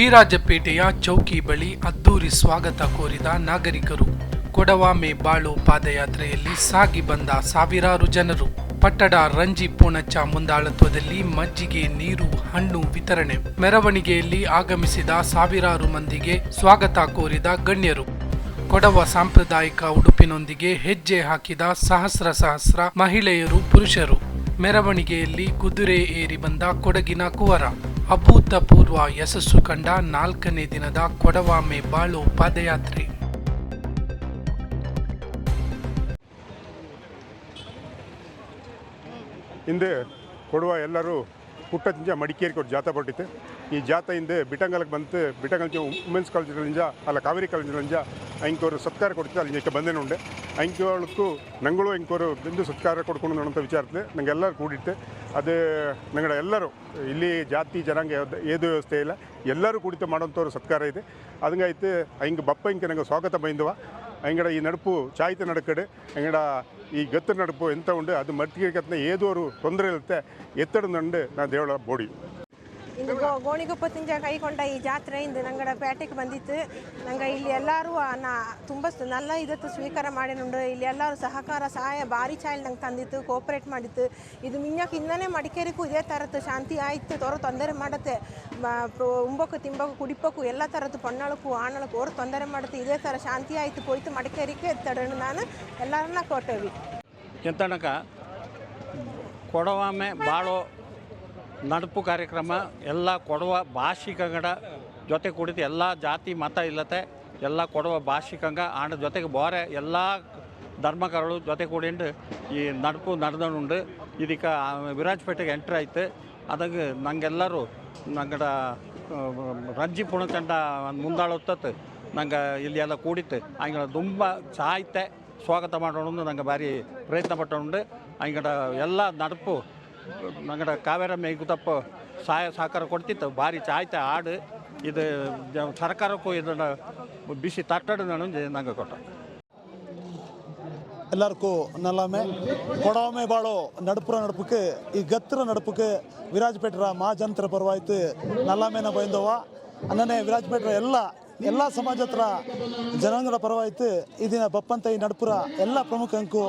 ವಿರಾಜಪೇಟೆಯ ಚೌಕಿ ಬಳಿ ಅದ್ದೂರಿ ಸ್ವಾಗತ ಕೋರಿದ ನಾಗರಿಕರು. ಕೊಡವಾಮೆ ಬಾಳು ಪಾದಯಾತ್ರೆಯಲ್ಲಿ ಸಾಗಿ ಬಂದ ಸಾವಿರಾರು ಜನರು. ಪಟ್ಟಡ ರಂಜಿ ಪೂಣಚ್ಚ ಮುಂದಾಳತ್ವದಲ್ಲಿ ಮಜ್ಜಿಗೆ, ನೀರು, ಹಣ್ಣು ವಿತರಣೆ. ಮೆರವಣಿಗೆಯಲ್ಲಿ ಆಗಮಿಸಿದ ಸಾವಿರಾರು ಮಂದಿಗೆ ಸ್ವಾಗತ ಕೋರಿದ ಗಣ್ಯರು. ಕೊಡವ ಸಾಂಪ್ರದಾಯಿಕ ಉಡುಪಿನೊಂದಿಗೆ ಹೆಜ್ಜೆ ಹಾಕಿದ ಸಹಸ್ರ ಸಹಸ್ರ ಮಹಿಳೆಯರು, ಪುರುಷರು. ಮೆರವಣಿಗೆಯಲ್ಲಿ ಕುದುರೆ ಏರಿ ಬಂದ ಕೊಡಗಿನ ಕುವರ. ಅಭೂತಪೂರ್ವ ಯಶಸ್ಸು ಕಂಡ ನಾಲ್ಕನೇ ದಿನದ ಕೊಡವಾಮೆ ಬಾಳು ಪಾದಯಾತ್ರೆ. ಹಿಂದೆ ಕೊಡುವ ಎಲ್ಲರೂ ಪುಟ್ಟದಿಂದ ಮಡಿಕೇರಿ ಕೊಟ್ಟು ಜಾತ ಪಟ್ಟಿತ್ತು ಈ ಜಾತ ಹಿಂದೆ ಬಿಟಂಗಲಕ್ಕೆ ಬಂತು ಬಿಟಂಗಲ್ ವುಮೆನ್ಸ್ ಕಾಲೇಜಿನಿಂದ ಅಲ್ಲ ಕಾವೇರಿ ಕಾಲೇಜಿನಿಂದ ಅಂಕೋರು ಸತ್ಕಾರ ಕೊಡ್ತಿದ್ದೆ ಅಲ್ಲಿ ಈಗ ಬಂದೇನು ಉಂಡೆ ಅಂಕೋಳಕ್ಕೂ ನಂಗಳು ಇಂಕೋರು ಬಿಂದು ಸತ್ಕಾರ ಕೊಡ್ಕೊಂಡು ಅಂತ ವಿಚಾರತೆ ನಂಗೆ ಎಲ್ಲರೂ ಕೂಡಿತ್ತೆ. ಅದು ನಂಗಡ ಎಲ್ಲರೂ ಇಲ್ಲಿ ಜಾತಿ, ಜನಾಂಗ ಏದು ವ್ಯವಸ್ಥೆ ಇಲ್ಲ. ಎಲ್ಲರೂ ಕುಡಿತ ಮಾಡೋಂಥವ್ರು ಸತ್ಕಾರ ಇದೆ. ಅದಂಗಾಯ್ತು ಹಿಂಗೆ ಬಪ್ಪ ಹಿಂಗೆ ನಂಗೆ ಸ್ವಾಗತ ಬೈಂದವ ಅಂಗಡ ಈ ನಡುಪು, ಚಾಯ್ತ ನಡಕಡೆ ಅಂಗಡ ಈ ಗತ್ತು ನಡುಪು ಎಂತ ಉಂಡು, ಅದು ಮರ್ತಿಗೆ ಏದೋರು ತೊಂದರೆ ಇರುತ್ತೆ. ಎತ್ತಡ ನಂಡು ನಾ ದೇವಳ ಬೋಡಿ. ಇಂದು ಗೋ ತಿಂಜ ಕೈಕೊಂಡ ಈ ಜಾತ್ರೆ ಇಂದು ನಂಗಡ ಪೇಟೆಗೆ ಬಂದಿತ್ತು. ನಂಗೆ ಇಲ್ಲಿ ಎಲ್ಲರೂ ನಾ ತುಂಬ ನಲ್ಲ ಇದತ್ತು ಸ್ವೀಕಾರ ಮಾಡಿನುಂಡು. ಇಲ್ಲಿ ಎಲ್ಲರೂ ಸಹಕಾರ, ಸಹಾಯ, ಭಾರಿ ಚಾಯಲ್ ನಂಗೆ ತಂದಿತ್ತು ಕೋಪರೇಟ್ ಮಾಡಿತ್ತು. ಇದು ಮಿನ್ಯಕ್ಕೆ ಇಂದನೇ ಮಡಿಕೇರಿಗೂ ಇದೇ ಥರದ್ದು ಶಾಂತಿ ಆಯಿತು, ತೋರ ತೊಂದರೆ ಮಾಡುತ್ತೆ. ಉಂಬಕ್ಕು, ತಿಂಬಕ್ಕು ಕುಡಿಪಕ್ಕು ಎಲ್ಲ ಥರದ್ದು ಪೊಣ್ಣಳಕ್ಕೂ, ಆಣಳಕ್ಕೂ ಅವ್ರು ತೊಂದರೆ ಮಾಡುತ್ತೆ. ಇದೇ ಥರ ಶಾಂತಿ ಆಯಿತು, ಪೋಯ್ತು ಮಡಿಕೇರಿಗೆ ಎತ್ತಡನು ನಾನು ಎಲ್ಲರನ್ನ ಕೊಟ್ಟೇವಿ. ಎಂತನಕ ಕೊಡವಾಮೆ, ಬಾಳೋ ನಡುಪು ಕಾರ್ಯಕ್ರಮ, ಎಲ್ಲ ಕೊಡವ ಭಾಷಿಕಗಳ ಜೊತೆ ಕುಡಿದು ಎಲ್ಲ ಜಾತಿ, ಮತ ಇಲ್ಲತೆ, ಎಲ್ಲ ಕೊಡವ ಭಾಷಿಕಂಗ ಆಂಡ ಜೊತೆಗೆ ಬೋರೆ ಎಲ್ಲ ಧರ್ಮಕರಳು ಜೊತೆ ಕೂಡಿಂಡು ಈ ನಡಪು ನಡೆದನುಂಡು ಇದಕ್ಕೆ ವಿರಾಜಪೇಟೆಗೆ ಎಂಟ್ರ್ ಆಯ್ತು. ಅದಾಗ ನಂಗೆಲ್ಲರೂ ನಂಗಡ ರಂಜಿ ಪುಣಚಂಡ ಮುಂದಾಳೊತ್ತತ್ತು ನಂಗೆ ಇಲ್ಲಿ ಎಲ್ಲ ಕೂಡಿತ್ತು. ಹಂಗೆ ತುಂಬ ಸಾಯ್ತೆ ಸ್ವಾಗತ ಮಾಡೋಣ ನಂಗೆ ಭಾರಿ ಪ್ರಯತ್ನ ಪಟ್ಟುಂಡು. ಹಂಗಡ ಎಲ್ಲ ನಡುಪು ನಂಗಡ ಕಾವೇರ ಮೇಗುತಪ್ಪ ಸಹಾಯ ಸಹಕಾರ ಕೊಡ್ತಿತ್ತು ಭಾರಿ ಚಾಯ್ತ ಹಾಡು ಇದು ಜ- ಸರ್ಕಾರಕ್ಕೂ ಇದನ್ನು ಬಿಸಿ ತಟ್ಟಡು ನಾನು ನಂಗೆ ಕೊಟ್ಟ எல்லாருக்கும் நல்லாமே கொடாமே பாடோ நடுப்புற நடுப்புக்கு ಈ ಗತ್ರ ನಡುಪಕ್ಕೆ ವಿರಾಜಪೇಟರ ಮಹಾಜನತರ ಪರವಾಯ್ತು ನಲ್ಲಾಮೇನ ಬೈಂದವ ಅನ್ನನೇ ವಿರಾಜಪೇಟರ ಎಲ್ಲ ಎಲ್ಲ ಸಮಾಜ ಹತ್ರ ಜನಾಂಗದ ಪರವಾಯ್ತು ಇದನ್ನ ಬಪ್ಪಂತ ಈ ನಡುಪುರ ಎಲ್ಲ ಪ್ರಮುಖ ಅಂಕು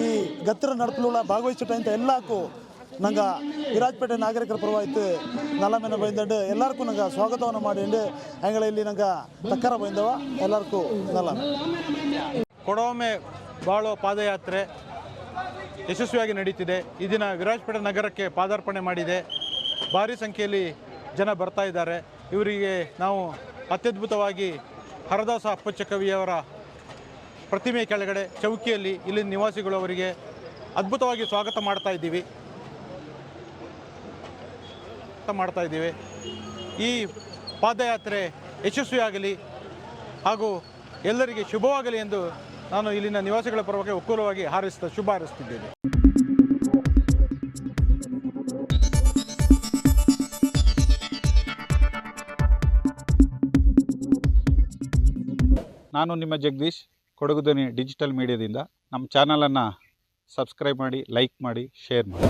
ಈ ಗತ್ರ ನಡುಪುಲ ಭಾಗವಹಿಸಿಟ ಅಂತ ಎಲ್ಲಕ್ಕೂ ನಂಗೆ ವಿರಾಜಪೇಟೆ ನಾಗರಿಕರ ಪರವಾಯ್ತು ನಲ್ಲಮೇನ ಬೈಂದಂಡು ಎಲ್ಲರಿಗೂ ನಂಗೆ ಸ್ವಾಗತವನ್ನು ಮಾಡಿಂಡು ಅಂಗಳ ಇಲ್ಲಿ ನಂಗೆ ತಕ್ಕರ ಬೈಂದವ ಎಲ್ಲರಿಗೂ ನಲ್ಲಮೆ ಕೊಡೋಮೆ ಬಾಳೋ ಪಾದಯಾತ್ರೆ ಯಶಸ್ವಿಯಾಗಿ ನಡೀತಿದೆ. ಈ ದಿನ ವಿರಾಜಪೇಟೆ ನಗರಕ್ಕೆ ಪಾದಾರ್ಪಣೆ ಮಾಡಿದೆ. ಭಾರಿ ಸಂಖ್ಯೆಯಲ್ಲಿ ಜನ ಬರ್ತಾ ಇದ್ದಾರೆ. ಇವರಿಗೆ ನಾವು ಅತ್ಯದ್ಭುತವಾಗಿ ಹರದಾಸ ಅಪ್ಪಚ್ಚ ಕವಿಯವರ ಪ್ರತಿಮೆ ಕೆಳಗಡೆ ಚೌಕಿಯಲ್ಲಿ ಇಲ್ಲಿನ ನಿವಾಸಿಗಳು ಅವರಿಗೆ ಅದ್ಭುತವಾಗಿ ಸ್ವಾಗತ ಮಾಡ್ತಾ ಇದ್ದೀವಿ. ಸ್ವಾಗತ ಮಾಡ್ತಾ ಇದ್ದೀವಿ. ಈ ಪಾದಯಾತ್ರೆ ಯಶಸ್ವಿಯಾಗಲಿ ಹಾಗೂ ಎಲ್ಲರಿಗೆ ಶುಭವಾಗಲಿ ಎಂದು ನಾನು ಇಲ್ಲಿನ ನಿವಾಸಿಗಳ ಪರವಾಗಿ ಒಕ್ಕೂಲವಾಗಿ ಹಾರಿಸ್ತಾ ಶುಭ ಹಾರೈಸುತ್ತಿದ್ದೇನೆ ನಾನು ನಿಮ್ಮ ಜಗದೀಶ್ ಕೊಡಗು ಡಿಜಿಟಲ್ ಮೀಡಿಯಾದಿಂದ. ನಮ್ಮ ಚಾನಲನ್ನು ಸಬ್ಸ್ಕ್ರೈಬ್ ಮಾಡಿ, ಲೈಕ್ ಮಾಡಿ, ಶೇರ್ ಮಾಡಿ.